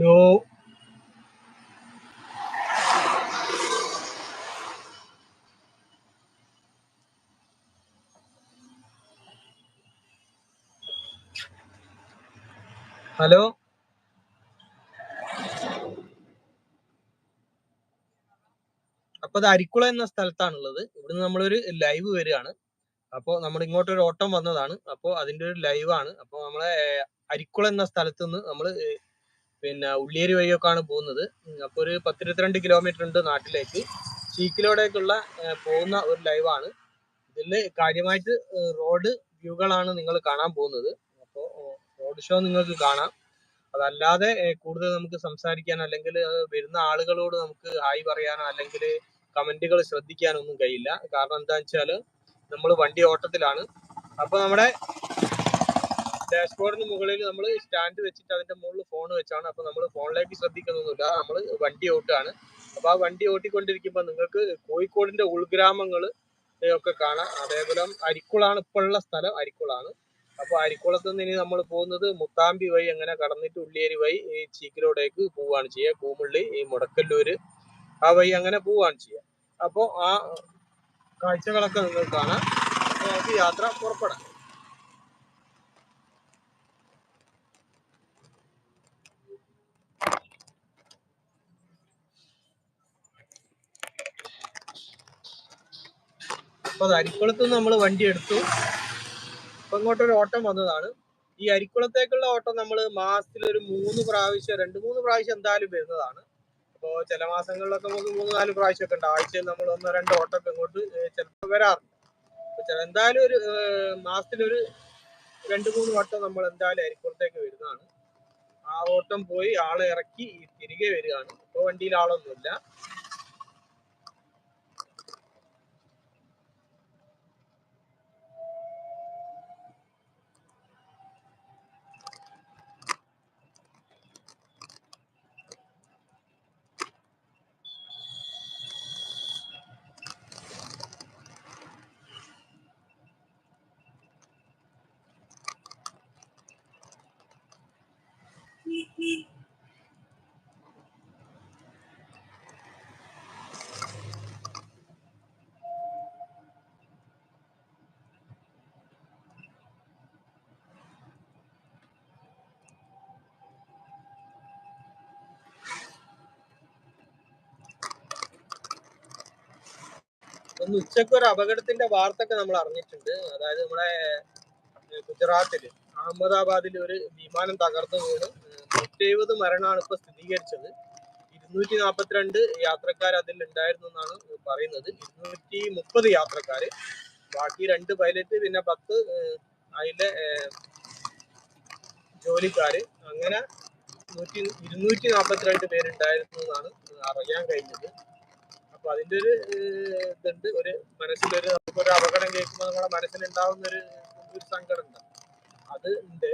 Hello. Hello. അപ്പൊ അത് അരിക്കുള എന്ന സ്ഥലത്താണുള്ളത്. ഇവിടുന്ന് നമ്മളൊരു ലൈവ് വരികയാണ്. അപ്പോൾ നമ്മൾ ഇങ്ങോട്ട് ഒരു ഓട്ടം വന്നതാണ്. അപ്പോൾ അതിന്റെ ഒരു ലൈവാണ് അപ്പോൾ നമ്മളെ അരിക്കുള എന്ന സ്ഥലത്ത് നിന്ന് നമ്മൾ പിന്നെ ഉള്ളിയേരി വഴിയൊക്കെയാണ് പോകുന്നത്. അപ്പോൾ ഒരു പത്തിരുപത്തിരണ്ട് കിലോമീറ്റർ ഉണ്ട് നാട്ടിലേക്ക്. ചീക്കിലോടേക്കുള്ള പോകുന്ന ഒരു ലൈവാണ് ഇതിൽ കാര്യമായിട്ട് റോഡ് വ്യൂകളാണ് നിങ്ങൾ കാണാൻ പോകുന്നത്. അപ്പോൾ റോഡ് ഷോ നിങ്ങൾക്ക് കാണാം. അതല്ലാതെ കൂടുതൽ നമുക്ക് സംസാരിക്കാൻ അല്ലെങ്കിൽ വരുന്ന ആളുകളോട് നമുക്ക് ഹായ് പറയാനോ അല്ലെങ്കിൽ കമന്റുകൾ ശ്രദ്ധിക്കാനൊന്നും കഴിയില്ല. കാരണം എന്താ വെച്ചാൽ നമ്മൾ വണ്ടി ഓട്ടത്തിലാണ്. അപ്പൊ നമ്മുടെ ഡാഷ്ബോർഡിന് മുകളിൽ നമ്മൾ സ്റ്റാൻഡ് വെച്ചിട്ട് അതിന്റെ മുകളിൽ ഫോൺ വെച്ചാണ്. അപ്പൊ നമ്മൾ ഫോണിലേക്ക് ശ്രദ്ധിക്കുന്നൊന്നുമില്ല. നമ്മൾ വണ്ടി ഓട്ടാണ്. അപ്പൊ ആ വണ്ടി ഓട്ടിക്കൊണ്ടിരിക്കുമ്പോൾ നിങ്ങൾക്ക് കോഴിക്കോടിന്റെ ഉൾഗ്രാമങ്ങൾ ഒക്കെ കാണാം. അതേപോലെ അരിക്കുളാണ് ഉള്ള സ്ഥലം. അരിക്കുളാണ്. അപ്പൊ അരിക്കുളത്ത് നിന്ന് ഇനി നമ്മൾ പോകുന്നത് മുത്താമ്പി വഴി. അങ്ങനെ കടന്നിട്ട് ഉള്ളിയേരി വഴി ഈ ചീക്കിലോടേക്ക് പോവുകയാണ് ചെയ്യുക. കൂമുള്ളി ഈ മുടക്കല്ലൂര് ആ വഴി അങ്ങനെ പോവുകയാണ് ചെയ്യുക. അപ്പോൾ ആ കാഴ്ചകളൊക്കെ നിങ്ങൾക്ക് കാണാം. നമുക്ക് യാത്ര പുറപ്പെടാം. അപ്പൊ അത് അരിക്കുളത്ത് നിന്ന് നമ്മൾ വണ്ടി എടുത്തു. അപ്പൊ ഇങ്ങോട്ടൊരു ഓട്ടം വന്നതാണ്. ഈ അരിക്കുളത്തേക്കുള്ള ഓട്ടം നമ്മൾ മാസത്തിൽ ഒരു മൂന്ന് പ്രാവശ്യം രണ്ട് മൂന്ന് പ്രാവശ്യം എന്തായാലും വരുന്നതാണ്. അപ്പോൾ ചില മാസങ്ങളിലൊക്കെ നമുക്ക് മൂന്ന് നാല് പ്രാവശ്യമൊക്കെ ഉണ്ട്. ആഴ്ചയിൽ നമ്മൾ ഒന്നോ രണ്ടോ ഓട്ടമൊക്കെ ഇങ്ങോട്ട് ചിലപ്പോൾ വരാറുണ്ട്. ചില എന്തായാലും ഒരു മാസത്തിലൊരു രണ്ട് മൂന്ന് വട്ടം നമ്മൾ എന്തായാലും അരിക്കുളത്തേക്ക് വരുന്നതാണ്. ആ ഓട്ടം പോയി ആളെ ഇറക്കി തിരികെ വരികയാണ്. ഇപ്പോൾ വണ്ടിയിൽ ആളൊന്നുമില്ല. ഒന്ന് ഉച്ചയ്ക്ക് ഒരു അപകടത്തിന്റെ വാർത്ത നമ്മൾ അറിഞ്ഞിട്ടുണ്ട്. അതായത് നമ്മുടെ ഗുജറാത്തിൽ അഹമ്മദാബാദിൽ ഒരു വിമാനം തകർന്നു വീണ്. നൂറ്റി എഴുപത് മരണമാണ് ഇപ്പൊ സ്ഥിരീകരിച്ചത്. ഇരുന്നൂറ്റി നാൽപ്പത്തിരണ്ട് യാത്രക്കാർ അതിൽ ഉണ്ടായിരുന്നു എന്നാണ് പറയുന്നത്. ഇരുന്നൂറ്റി മുപ്പത് യാത്രക്കാര്. ബാക്കി രണ്ട് പൈലറ്റ് പിന്നെ പത്ത് അതിലെ ജോലിക്കാര്. അങ്ങനെ നൂറ്റി ഇരുന്നൂറ്റി നാൽപ്പത്തിരണ്ട് പേരുണ്ടായിരുന്നു എന്നാണ് അറിയാൻ കഴിഞ്ഞത്. അപ്പൊ അതിന്റെ ഒരു ഇതുണ്ട്. ഒരു മനസ്സിലൊരു നമുക്കൊരു അപകടം കേൾക്കുമ്പോൾ നമ്മുടെ മനസ്സിലുണ്ടാവുന്ന ഒരു ഒരു സങ്കടം ഉണ്ട്. അത് ഉണ്ട്.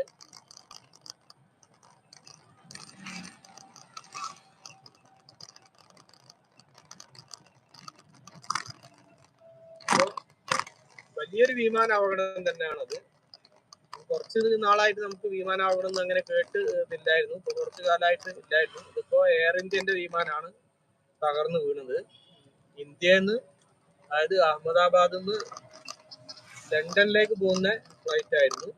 വലിയൊരു വിമാന അപകടം തന്നെയാണത്. കുറച്ച് നാളായിട്ട് നമുക്ക് വിമാന അപകടം ഒന്നും അങ്ങനെ കേട്ട് ഇപ്പൊ കുറച്ച് കാലമായിട്ട് ഇല്ലായിരുന്നു. ഇതിപ്പോ എയർ ഇന്ത്യന്റെ വിമാനമാണ് തകർന്നു വീണത്. ഇന്ത്യയിൽ നിന്ന് അതായത് അഹമ്മദാബാദിൽ നിന്ന് ലണ്ടനിലേക്ക് പോകുന്ന ഫ്ലൈറ്റ് ആയിരുന്നു.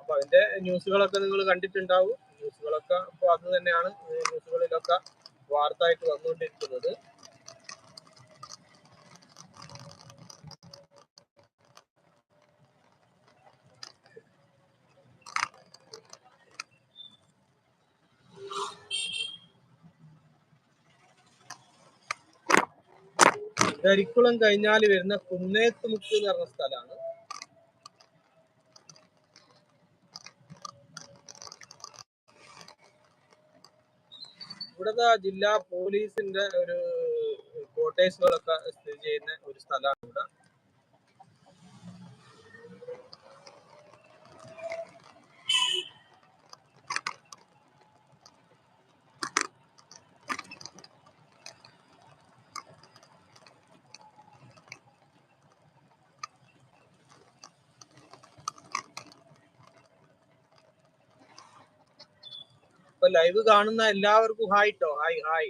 അപ്പൊ അതിന്റെ ന്യൂസുകളൊക്കെ നിങ്ങൾ കണ്ടിട്ടുണ്ടാവും. ന്യൂസുകളൊക്കെ അപ്പൊ അത് തന്നെയാണ് ന്യൂസുകളിലൊക്കെ വാർത്ത ആയിട്ട് വന്നുകൊണ്ടിരിക്കുന്നത്. കരിക്കുളം കഴിഞ്ഞാൽ വരുന്ന കുന്നേത്തുമുക്ക് എന്ന് പറഞ്ഞ സ്ഥലമാണ്. ഇവിടുത്തെ ജില്ലാ പോലീസിന്റെ ഒരു ക്വാർട്ടേഴ്സുകളൊക്കെ സ്ഥിതി ചെയ്യുന്ന ഒരു സ്ഥലമാണ് ഇവിടെ. അപ്പൊ ലൈവ് കാണുന്ന എല്ലാവർക്കും ഹായ് ട്ടോ. ഹായ് ഹായ്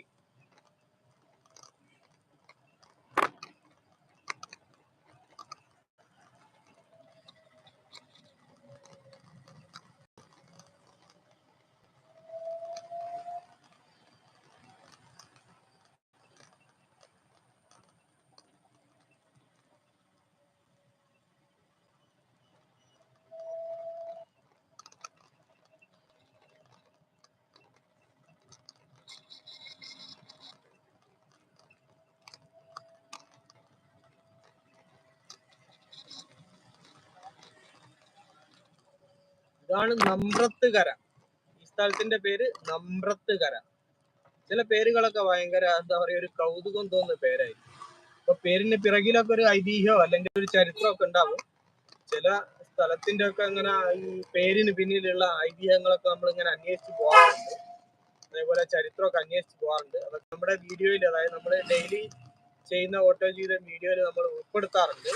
ഇതാണ് നമ്രത്ത് കര ഈ സ്ഥലത്തിന്റെ പേര് നമ്രത്ത് കര ചില പേരുകളൊക്കെ ഭയങ്കര എന്താ പറയാ ഒരു കൗതുകം തോന്നുന്ന പേരായിരിക്കും. അപ്പൊ പേരിന് പിറകിലൊക്കെ ഒരു ഐതിഹ്യമോ അല്ലെങ്കിൽ ഒരു ചരിത്രമൊക്കെ ഉണ്ടാവും. ചില സ്ഥലത്തിന്റെ ഒക്കെ ഇങ്ങനെ ഈ പേരിന് പിന്നിലുള്ള ഐതിഹ്യങ്ങളൊക്കെ നമ്മൾ ഇങ്ങനെ അന്വേഷിച്ച് പോകാറുണ്ട്. അതേപോലെ ചരിത്രമൊക്കെ അന്വേഷിച്ച് പോകാറുണ്ട്. അതൊക്കെ നമ്മുടെ വീഡിയോയിൽ അതായത് നമ്മൾ ഡെയിലി ചെയ്യുന്ന ഓട്ടോ ജീവിത വീഡിയോയിൽ നമ്മൾ ഉൾപ്പെടുത്താറുണ്ട്.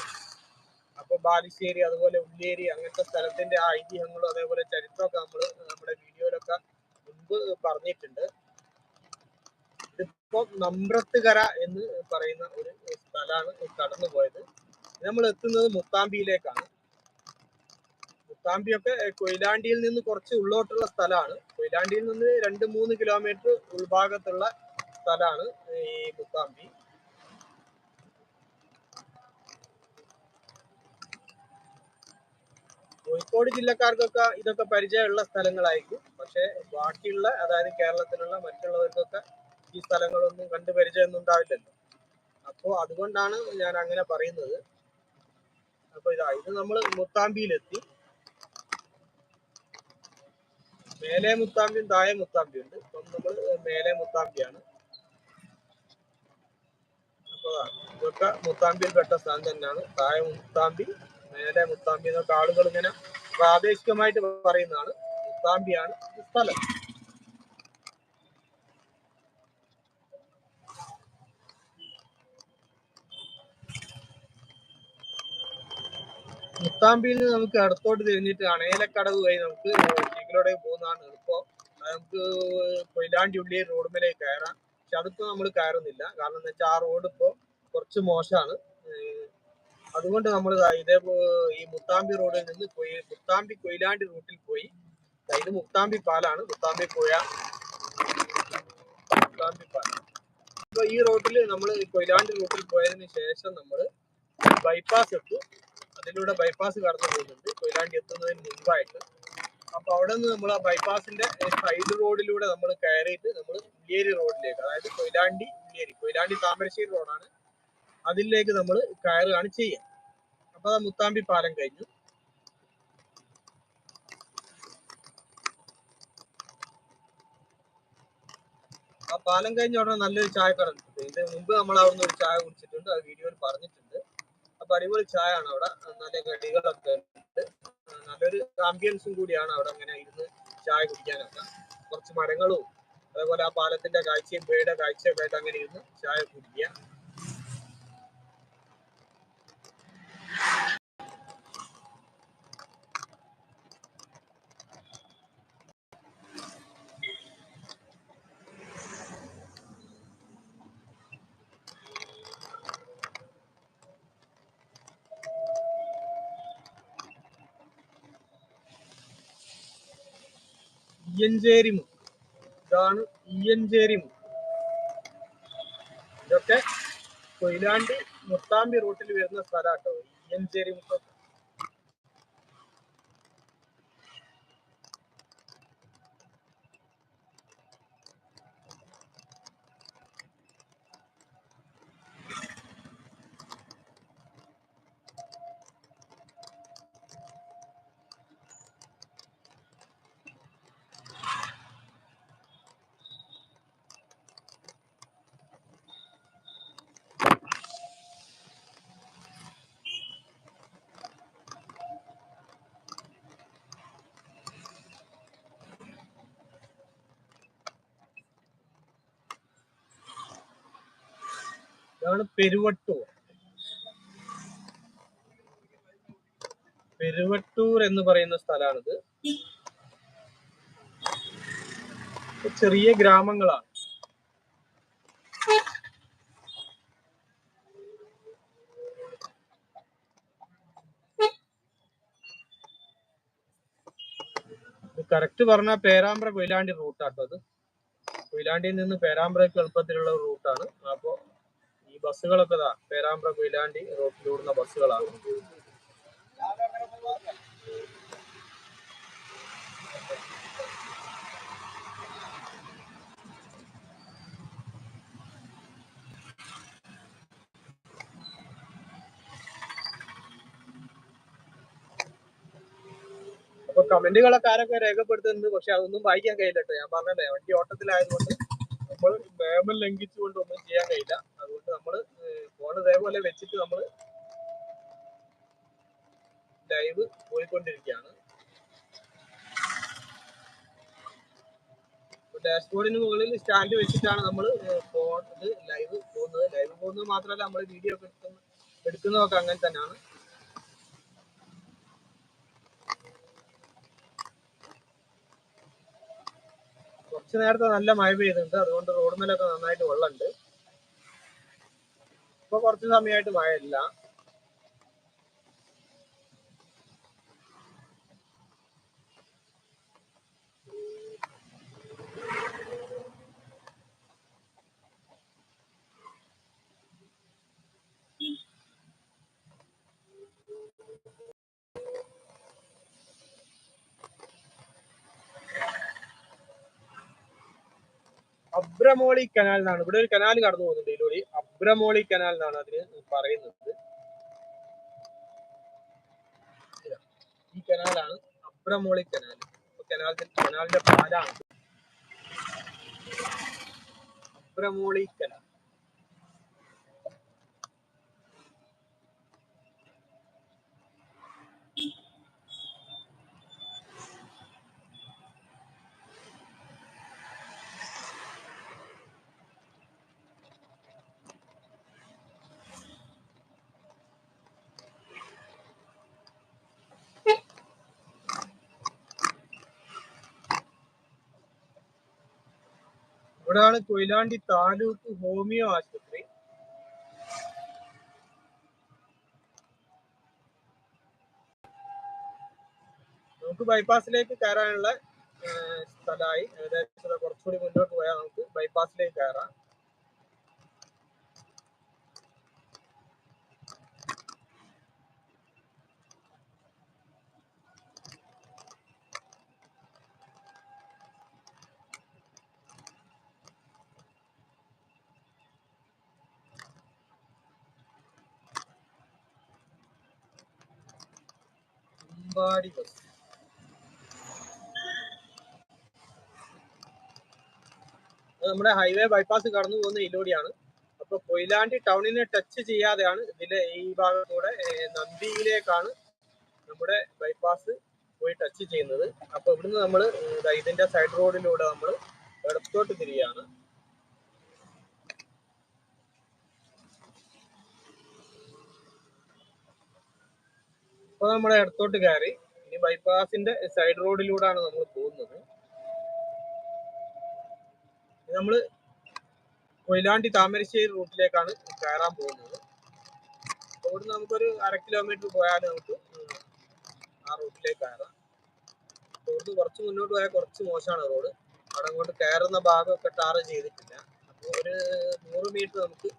അപ്പൊ ബാലുശ്ശേരി അതുപോലെ ഉള്ളിയേരി അങ്ങനത്തെ സ്ഥലത്തിന്റെ ആ ഐതിഹ്യങ്ങളും അതേപോലെ ചരിത്രമൊക്കെ നമ്മൾ നമ്മുടെ വീഡിയോയിലൊക്കെ മുൻപ് പറഞ്ഞിട്ടുണ്ട്. ഇതിപ്പോ നമ്രത്തുകര എന്ന് പറയുന്ന ഒരു സ്ഥലമാണ് കടന്നു പോയത് നമ്മൾ എത്തുന്നത് മുത്താമ്പിയിലേക്കാണ്. മുത്താമ്പിയൊക്കെ കൊയിലാണ്ടിയിൽ നിന്ന് കുറച്ച് ഉള്ളോട്ടുള്ള സ്ഥലമാണ്. കൊയിലാണ്ടിയിൽ നിന്ന് രണ്ട് മൂന്ന് കിലോമീറ്റർ ഉൾഭാഗത്തുള്ള സ്ഥലമാണ് ഈ മുത്താമ്പി. കോഴിക്കോട് ജില്ലക്കാർക്കൊക്കെ ഇതൊക്കെ പരിചയമുള്ള സ്ഥലങ്ങളായിരിക്കും. പക്ഷെ ബാക്കിയുള്ള അതായത് കേരളത്തിലുള്ള മറ്റുള്ളവർക്കൊക്കെ ഈ സ്ഥലങ്ങളൊന്നും കണ്ടു പരിചയമൊന്നും ഉണ്ടാവില്ലല്ലോ. അപ്പോൾ അതുകൊണ്ടാണ് ഞാൻ അങ്ങനെ പറയുന്നത്. അപ്പൊ ഇതാ ഇത് നമ്മൾ മുത്താമ്പിയിലെത്തി. മേലെ മുത്താമ്പിയും താഴെ മുത്താമ്പിയും ഉണ്ട്. അപ്പം നമ്മൾ മേലെ മുത്താമ്പിയാണ്. അപ്പൊ ദാ ഇതൊക്കെ മുത്താമ്പിയിൽ പെട്ട സ്ഥലം തന്നെയാണ്. താഴെ മുത്താമ്പി മേലെ മുത്താമ്പി എന്നൊക്കെ ആളുകൾ ഇങ്ങനെ പ്രാദേശികമായിട്ട് പറയുന്നതാണ്. മുത്താമ്പിയാണ് സ്ഥലം. മുത്താമ്പിയിൽ നിന്ന് നമുക്ക് അടുത്തോട്ട് തിരിഞ്ഞിട്ട് അണയിലക്കടവ് വഴി നമുക്ക് ചീക്കിലൂടെ പോകുന്നതാണ് എളുപ്പം. നമുക്ക് കൊയിലാണ്ടി ഉള്ളി റോഡുമേലേക്ക് കയറാം. പക്ഷെ അതിപ്പോ നമ്മൾ കയറുന്നില്ല. കാരണം എന്താ വെച്ചാൽ ആ റോഡ് ഇപ്പോ കുറച്ച് മോശമാണ്. അതുകൊണ്ട് നമ്മൾ ഇതേ ഈ മുത്താമ്പി റോഡിൽ നിന്ന് പോയി മുത്താമ്പി കൊയിലാണ്ടി റൂട്ടിൽ പോയി. ഇത് മുത്താമ്പി പാലാണ്. മുത്താമ്പി പുഴ. മുത്താമ്പി പാലം അപ്പൊ ഈ റോഡിൽ നമ്മൾ കൊയിലാണ്ടി റൂട്ടിൽ പോയതിന് ശേഷം നമ്മൾ ബൈപ്പാസ് എത്തും. അതിലൂടെ ബൈപ്പാസ് കടന്നു പോകുന്നുണ്ട്. കൊയിലാണ്ടി എത്തുന്നതിന് മുമ്പായിട്ട്. അപ്പൊ അവിടെ നിന്ന് നമ്മൾ ആ ബൈപ്പാസിന്റെ സൈഡ് റോഡിലൂടെ നമ്മൾ കയറിയിട്ട് നമ്മൾ ഉള്ളിയേരി റോഡിലേക്ക് അതായത് കൊയിലാണ്ടി ഉള്ളിയേരി കൊയിലാണ്ടി താമരശ്ശേരി റോഡാണ് അതിലേക്ക് നമ്മൾ കയറുകയാണ് ചെയ്യുക. അപ്പൊ മുത്താമ്പി പാലം കഴിഞ്ഞു. ആ പാലം കഴിഞ്ഞ ഉടനെ നല്ലൊരു ചായ ഉണ്ട് ഇതിന് മുമ്പ് നമ്മൾ അവിടുന്ന് ഒരു ചായ കുടിച്ചിട്ടുണ്ട്. അത് വീഡിയോയിൽ പറഞ്ഞിട്ടുണ്ട്. അപ്പൊ അടിപൊളി ചായ ആണ് അവിടെ. നല്ല കടികളൊക്കെ ഉണ്ട്. നല്ലൊരു ആംബിയൻസും കൂടിയാണ് അവിടെ അങ്ങനെ ഇരുന്ന് ചായ കുടിക്കാനൊക്കെ. കുറച്ച് മരങ്ങളും അതേപോലെ ആ പാലത്തിന്റെ കാഴ്ചയും പേയുടെ കാഴ്ചയൊക്കെ ആയിട്ട് അങ്ങനെ ഇരുന്ന് ചായ കുടിക്കുക. ഇയ്യഞ്ചേരി മുക്ക് ഇതാണ് ഇയ്യഞ്ചേരി മുക്ക് ഇതൊക്കെ കൊയിലാണ്ടി മുത്താമ്പി റൂട്ടിൽ വരുന്ന സ്ഥലമാട്ടോ ಎಂ ಜೇರಿ ಮುಖಾಂತರ ഇതാണ് പെരുവട്ടൂർ. പെരുവട്ടൂർ എന്ന് പറയുന്ന സ്ഥലമാണിത് ചെറിയ ഗ്രാമങ്ങളാണ്. കറക്റ്റ് പറഞ്ഞ പേരാമ്പ്ര കൊയിലാണ്ടി റൂട്ടാട്ടോ അത്. കൊയിലാണ്ടിയിൽ നിന്ന് പേരാമ്പ്രയ്ക്ക് എളുപ്പത്തിലുള്ള റൂട്ടാണ് ബസ്സുകളൊക്കെ ഇതാ പേരാമ്പ്ര കൊയിലാണ്ടി റോട്ടിലൂടുന്ന ബസ്സുകളാണ്. അപ്പൊ കമന്റുകളൊക്കെ ആരൊക്കെ രേഖപ്പെടുത്തുന്നുണ്ട്? പക്ഷെ അതൊന്നും വായിക്കാൻ കഴിയില്ല കേട്ടോ. ഞാൻ പറഞ്ഞല്ലേ വണ്ടി ഓട്ടത്തിലായതുകൊണ്ട് നമ്മൾ നിയമം ലംഘിച്ചുകൊണ്ട് ഒന്നും ചെയ്യാൻ കഴിയില്ല. ഇതേപോലെ വെച്ചിട്ട് നമ്മൾ ലൈവ് പോയിക്കൊണ്ടിരിക്കുകയാണ്. ഡാഷ്ബോർഡിന് മുകളിൽ സ്റ്റാൻഡ് വെച്ചിട്ടാണ് നമ്മൾ പോകുന്നത് ലൈവ് പോകുന്നത്. ലൈവ് പോകുന്നത് മാത്രമല്ല നമ്മൾ വീഡിയോ ഒക്കെ എടുക്കുന്ന എടുക്കുന്നതൊക്കെ അങ്ങനെ തന്നെയാണ്. കുറച്ച് നേരത്തെ നല്ല മഴ പെയ്യുന്നുണ്ട് അതുകൊണ്ട് റോഡ് മേലൊക്കെ നന്നായിട്ട് വെള്ളമുണ്ട്. ഇപ്പൊ കുറച്ച് സമയമായിട്ട് മഴയില്ല. അബ്രമോളി കനാൽ എന്നാണ് ഇവിടെ ഒരു കനാൽ കടന്നു പോകുന്നുണ്ട് ഇതിലൂടെ അബ്രമോളി കനാൽ എന്നാണ് അതിന് പറയുന്നത്. ഈ കനാലാണ് അബ്രമോളി കനാൽ. കനാൽ കനാലിന്റെ പാലാണ്. അബ്രമോളി കനാൽ. ഇവിടെയാണ് കൊയിലാണ്ടി താലൂക്ക് ഹോമിയോ ആശുപത്രി. നമുക്ക് ബൈപ്പാസിലേക്ക് കയറാനുള്ള സ്ഥലമായി. ഏകദേശം കുറച്ചുകൂടി മുന്നോട്ട് പോയാൽ നമുക്ക് ബൈപ്പാസിലേക്ക് കയറാം. അമ്പാടി നമ്മുടെ ഹൈവേ ബൈപ്പാസ് കടന്നു പോകുന്ന ഇതിലൂടെയാണ് അപ്പൊ കൊയിലാണ്ടി ടൗണിനെ ടച്ച് ചെയ്യാതെയാണ് ഇതിലെ ഈ ഭാഗത്തൂടെ നന്ദിയിലേക്കാണ് നമ്മുടെ ബൈപ്പാസ് പോയി ടച്ച് ചെയ്യുന്നത്. അപ്പൊ ഇവിടുന്ന് നമ്മൾ ഇതിന്റെ സൈഡ് റോഡിലൂടെ നമ്മൾ ഇടത്തോട്ട് തിരിയാണ്. അപ്പൊ നമ്മൾ ഇടത്തോട്ട് കയറി. ഇനി ബൈപ്പാസിന്റെ സൈഡ് റോഡിലൂടെയാണ് നമ്മൾ പോകുന്നത്. നമ്മൾ കൊയിലാണ്ടി താമരശ്ശേരി റൂട്ടിലേക്കാണ് കയറാൻ പോകുന്നത്. അവിടുന്ന് നമുക്കൊരു അര കിലോമീറ്റർ പോയാൽ നമുക്ക് ആ റൂട്ടിലേക്ക് കയറാം. റോഡ് കുറച്ച് മുന്നോട്ട് പോയാൽ കുറച്ച് മോശമാണ് റോഡ്. അവിടെ അങ്ങോട്ട് കയറുന്ന ഭാഗമൊക്കെ ടാർ ചെയ്തിട്ടില്ല. അപ്പോൾ ഒരു നൂറ് മീറ്റർ നമുക്ക്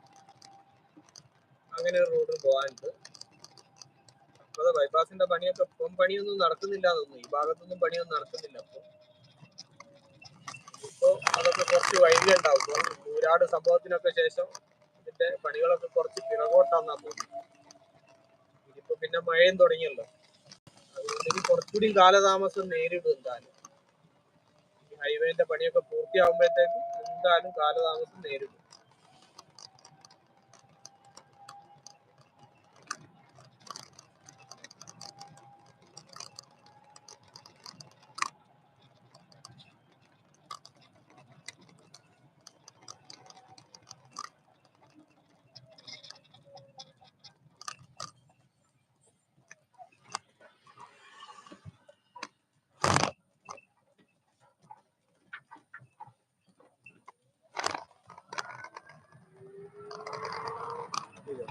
അങ്ങനെ ഒരു റോഡിൽ പോകാനുണ്ട്. അപ്പോൾ ബൈപ്പാസിന്റെ പണിയൊക്കെ ഇപ്പം പണിയൊന്നും നടക്കുന്നില്ല തോന്നുന്നു ഈ ഭാഗത്തൊന്നും പണിയൊന്നും നടക്കുന്നില്ല അപ്പൊ ഇപ്പോ അതൊക്കെ കുറച്ച് വൈകി ഉണ്ടാവും. ഒരുപാട് സംഭവത്തിനൊക്കെ ശേഷം ഇതിന്റെ പണികളൊക്കെ കുറച്ച് പിറകോട്ടാന്നാ തോന്നുന്നു ഇതിപ്പോ പിന്നെ മഴയും തുടങ്ങിയല്ലോ. അതുകൊണ്ട് കുറച്ചുകൂടി കാലതാമസം നേരിടും എന്തായാലും. ഹൈവേന്റെ പണിയൊക്കെ പൂർത്തിയാകുമ്പോഴത്തേക്കും എന്തായാലും കാലതാമസം നേരിടും.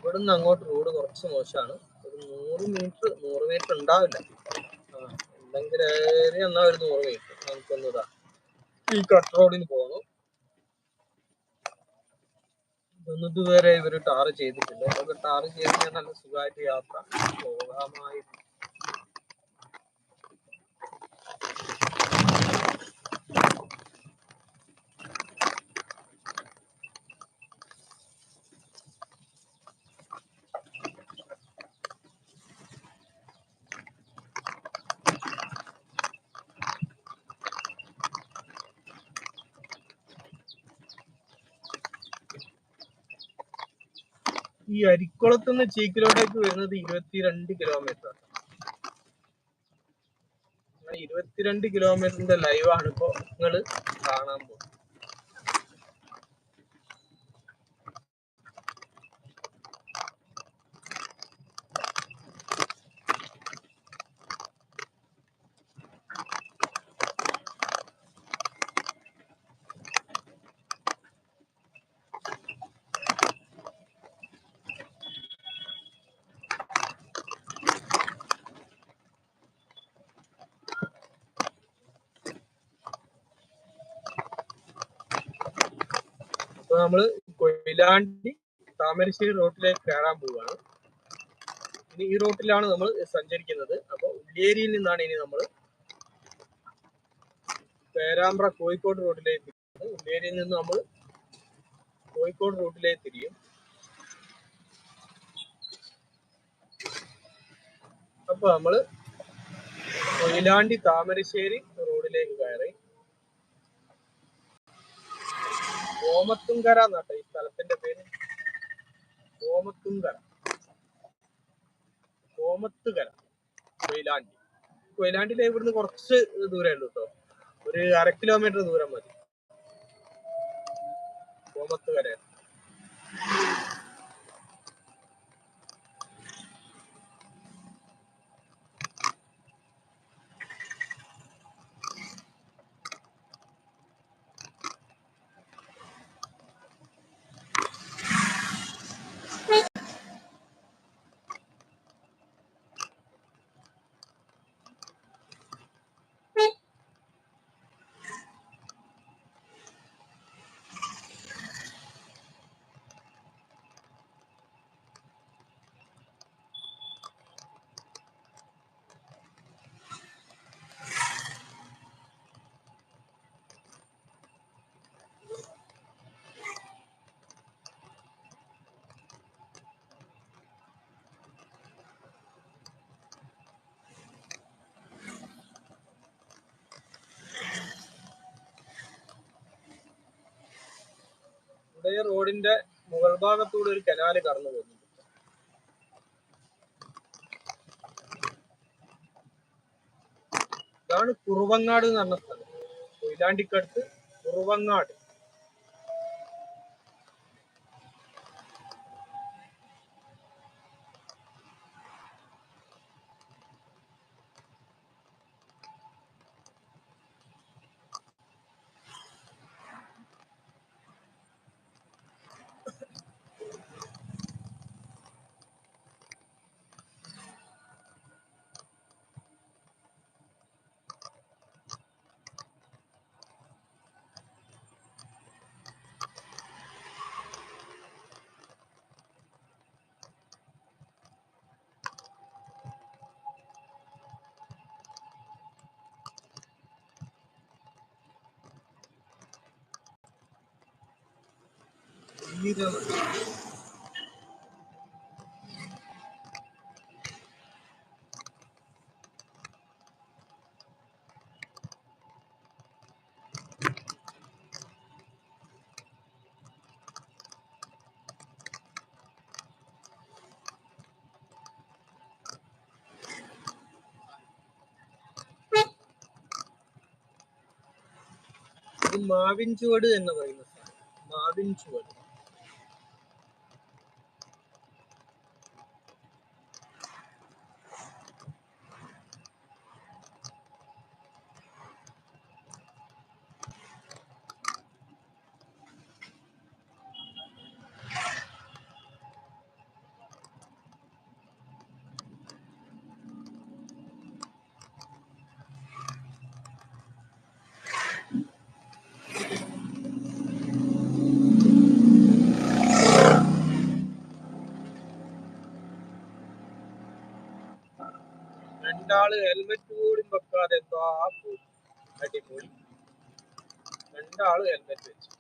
ഇവിടുന്ന് അങ്ങോട്ട് റോഡ് കുറച്ച് മോശമാണ് ഒരു നൂറ് മീറ്റർ നൂറ് മീറ്റർ ഉണ്ടാവില്ല. ഉണ്ടെങ്കിൽ ഏറെ എന്നാ ഒരു നൂറ് മീറ്റർ നമുക്കൊന്ന് ഇതാ ഈ കട്ട് റോഡിന് പോകണം ഇതൊന്നും ഇതുവരെ ഇവർ ടാർ ചെയ്തിട്ടില്ല. ഇതൊക്കെ ടാർ ചെയ്ത് ഞാൻ നല്ല സുഖമായിട്ട് യാത്ര പോകാമായിരുന്നു. ഈ അരിക്കുളത്ത് നിന്ന് ചീക്കിലോട്ടേക്ക് വരുന്നത് ഇരുപത്തിരണ്ട് കിലോമീറ്റർ ഇരുപത്തിരണ്ട് കിലോമീറ്ററിന്റെ ലൈവാണ് ഇപ്പോ നിങ്ങൾ കാണാൻ പോകുന്നത്. അപ്പൊ നമ്മൾ കൊയിലാണ്ടി താമരശ്ശേരി റോട്ടിലേക്ക് കയറാൻ പോവുകയാണ്. ഇനി ഈ റോട്ടിലാണ് നമ്മൾ സഞ്ചരിക്കുന്നത്. അപ്പൊ ഉള്ളിയേരിയിൽ നിന്നാണ് ഇനി നമ്മൾ പേരാമ്പ്ര കോഴിക്കോട് റോഡിലേക്ക് തിരിയുന്നത് ഉള്ളിയേരിയിൽ നിന്ന് നമ്മൾ കോഴിക്കോട് റോട്ടിലേക്ക് തിരിയും. അപ്പൊ നമ്മൾ കൊയിലാണ്ടി താമരശ്ശേരി റോഡിലേക്ക് കയറി ഓമത്തുങ്കര എന്നാട്ടോ ഈ സ്ഥലത്തിന്റെ പേര്. ഓമത്തുങ്കര ഓമത്തുകര കൊയിലാണ്ടി. കൊയിലാണ്ടിയിൽ ഇവിടുന്ന് കുറച്ച് ദൂരേ ഉള്ളൂ കേട്ടോ. ഒരു അര കിലോമീറ്റർ ദൂരം മതി. ഓമത്തുകര ഈ റോഡിന്റെ മുകൾ ഭാഗത്തൂടെ ഒരു കനാല് കടന്നു പോകുന്നുണ്ട്. ഇതാണ് കുറുവങ്ങാട് എന്ന് പറഞ്ഞ സ്ഥലം. കൊയിലാണ്ടിക്കടുത്ത് കുറുവങ്ങാട്. മാവിൻ ചുവട് എന്ന് പറയുന്ന മാവിൻ ചുവട്. രണ്ടാൾ ഹെൽമെറ്റ് കൂടി വെക്കാതെ എന്തോ ആ അടിപൊളി. രണ്ടാൾ ഹെൽമെറ്റ് വെച്ചു.